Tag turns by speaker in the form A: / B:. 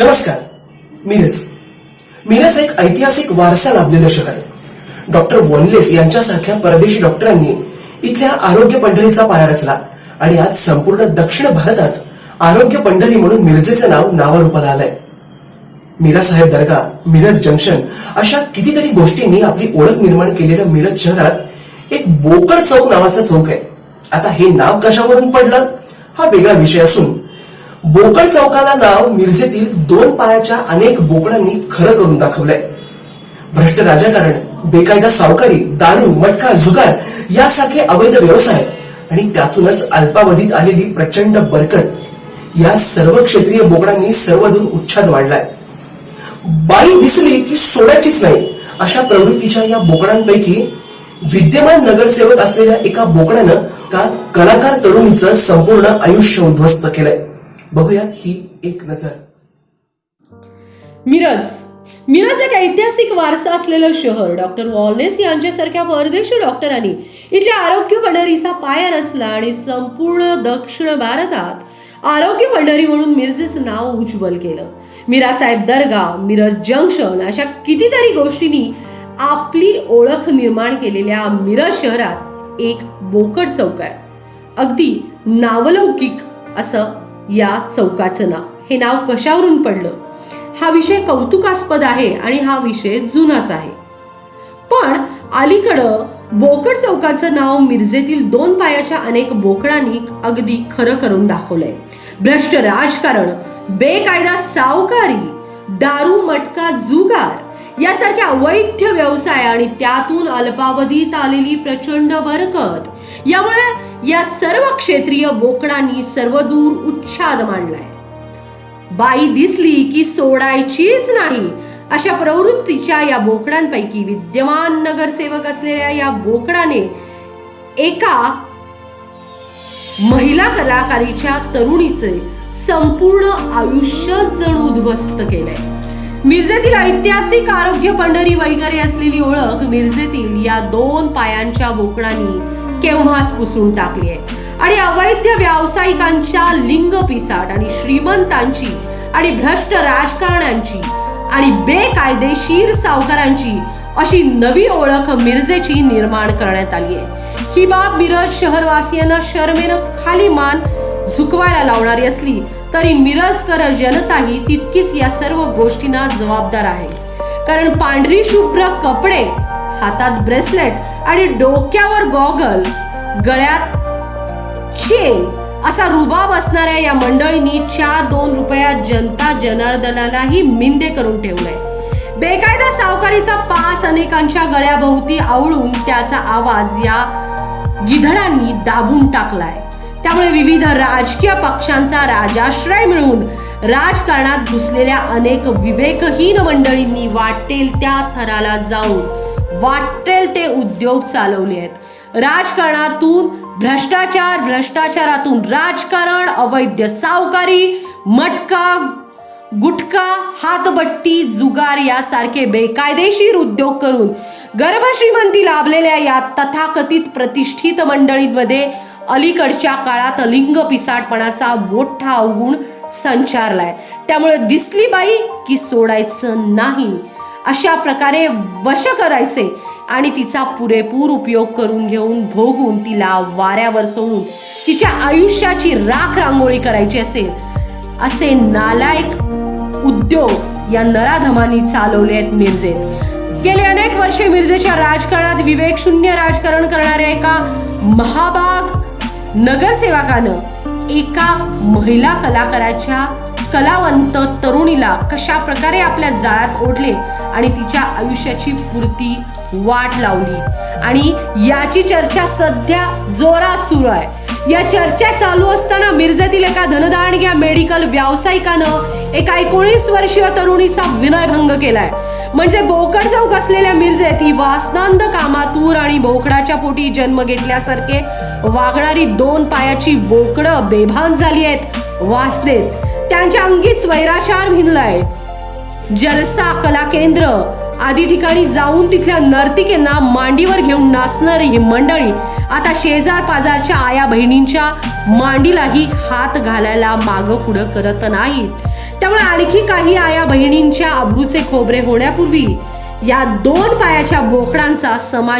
A: नमस्कार मिरज. मिरज एक ऐतिहासिक वारसा लाभलेलं शहर आहे. डॉक्टर वॉनलेस यांच्यासारख्या परदेशी डॉक्टरांनी इथल्या आरोग्य पंढरीचा पाया रचला आणि आज संपूर्ण दक्षिण भारतात आरोग्य पंढरी म्हणून मिरजेचं नाव नावारूपाला आलंय. मीरासाहेब दर्गा मिरज जंक्शन अशा कितीतरी गोष्टींनी आपली ओळख निर्माण केलेलं मिरज शहरात एक बोकड चौक नावाचा चौक आहे. आता हे नाव कशावरून पडलं? हा वेगळा विषय असून बोकड चौकाला नाव मिरजेतील दोन पायाच्या अनेक बोकडांनी खरं करून दाखवलंय. भ्रष्ट राजकारण बेकायदा सावकारी दारू मटका जुगार यासारखे अवैध व्यवसाय आणि त्यातूनच अल्पावधीत आलेली प्रचंड बरकत या सर्व क्षेत्रीय बोकडांनी सर्वदूर उच्छाद वाढलाय. बाई दिसली की सोडायचीच नाही अशा प्रवृत्तीच्या या बोकडांपैकी विद्यमान नगरसेवक असलेल्या एका बोकडानं का कलाकार तरुणीचं संपूर्ण आयुष्य उद्ध्वस्त केलंय. बघूयात ही एक नजर.
B: मिरज. मिरज एक ऐतिहासिक वारसा असलेलं शहर. डॉक्टर वॉलनेस यांच्यासारख्या परदेशी डॉक्टरांनी इथल्या आरोग्य भंडारीचा पाया रचला आणि संपूर्ण दक्षिण भारतात आरोग्य भंडारी म्हणून मिरजेचं नाव उज्ज्वल केलं. मीरासाहेब दर्गा मिरज जंक्शन अशा कितीतरी गोष्टींनी आपली ओळख निर्माण केलेल्या मिरज शहरात एक बोकड चौक आहे. अगदी नावलौकिक असं या चौकाचं नाव. हे नाव कशावरून पडलं? हा विषय कौतुकास्पद आहे आणि हा विषय जुनाच आहे. पण अलीकडं बोकड चौकाचं नाव मिरजेतील दोन पायाच्या अनेक बोकडांनी अगदी खरं करून दाखवलंय. भ्रष्ट राजकारण बेकायदा सावकारी दारू मटका जुगार यासारख्या अवैध व्यवसाय आणि त्यातून अल्पावधीत आलेली प्रचंड बरकत. यामुळे या सर्व क्षेत्रीय बोकडांनी सर्वदूर उच्छाद मांडलाय. बाई दिसली की सोडायचीच नाही. अशा प्रवृत्तीच्या या बोकडांपैकी विद्यमान नगरसेवक असलेल्या या बोकडाने एका महिला कलाकारीच्या तरुणीचे संपूर्ण आयुष्य जणू उद्ध्वस्त केलंय. मिरजेतील ऐतिहासिक आरोग्य पंढरी वगैरे असलेली ओळख मिरजेतील या दोन पायांच्या बोकडांनी केव्हाच पुसून टाकली आहे आणि अवैध व्यावसायिकांच्या लिंग पिसाट आणि श्रीमंतांची आणि भ्रष्ट राजकारण्यांची आणि बेकायदेशीर सावकारांची अशी नवी ओळख मिरजेची निर्माण करण्यात आली आहे ही बाब मिरज शहरवासियांना शर्मेनं खाली मान झुकवायला लावणारी असली तरी मिरजकर जनताही तितकीच या सर्व गोष्टींना जबाबदार आहे. कारण पांढरी शुभ्र कपडे हातात ब्रेसलेट आणि डोक्यावर गॉगल गळ्यात चेन असा रुबाब असणाऱ्या या मंडळींनी चार दोन रुपयात जनता जनार्दनालाही मिंदे करून ठेवलंय. बेकायदा सावकारीचा पास अनेकांच्या गळ्याभोवती आवळून त्याचा आवाज या गिधडांनी दाबून टाकलाय. त्यामुळे विविध राजकीय पक्षांचा राजाश्रय मिळून राजकारणात घुसलेल्या अनेक विवेकहीन मंडळींनी वाटेल त्या थराला जाऊन वाटेल ते उद्योग चालवले आहेत. राजकारणातून भ्रष्टाचार भ्रष्टाचारातून राजकारण अवैध सावकारी मटका गुटखा हातबट्टी जुगार यासारखे बेकायदेशीर उद्योग करून गर्भश्रीमंती लाभलेल्या या तथाकथित प्रतिष्ठित मंडळींमध्ये अलीकडच्या काळात लिंग पिसाटपणाचा मोठा अवगुण संचारलाय. त्यामुळे दिसली बाई की सोडायचं नाही. अशा प्रकारे वश करायचे आणि तिचा पुरेपूर उपयोग करून घेऊन भोगून तिला वाऱ्यावर सोडून तिच्या आयुष्याची राख रांगोळी करायची असेल असे नालायक उद्योग या नराधमांनी चालवले आहेत मिरजेत. गेले अनेक वर्षे मिरजेच्या राजकारणात विवेक शून्य राजकारण करणाऱ्या एका महाबाग नगरसेवकानं एका महिला कलाकाराच्या कलावंत तरुणीला कशा प्रकारे आपल्या जाळ्यात ओढले आणि तिच्या आयुष्याची पुरती वाट लावली. आणि याची चर्चा सध्या जोरात सुरू आहे. या चर्चा चालू असताना मिरजेतील एका धनदांडग्या मेडिकल व्यावसायिकानं एका एकोणीस वर्षीय तरुणीचा विनयभंग केलाय. म्हणजे बोकड चौक असलेल्या मिरजेत ही वासनांद कामातूर आणि बोकडाच्या पोटी जन्म घेतल्यासारखे वागणारी दोन पायाची बोकडं बेभान झाली आहेत वासनेत. त्यांच्या अंगी स्वैराचार भिनलाय जलसा कला केंद्र आदी ठिकाणी जाऊन तिथल्या नर्तिकेंना मांडीवर घेऊन नाचणारी ही मंडळी आता शेजार पाजारच्या आया बहिणींच्या मांडीलाही हात घालायला मागं पुढं करत नाहीत. त्यामुळे आणखी काही आया बहिणींच्या अब्रूचे खोबरे होण्यापूर्वी या दोन पायाच्या बोकडांचा समाज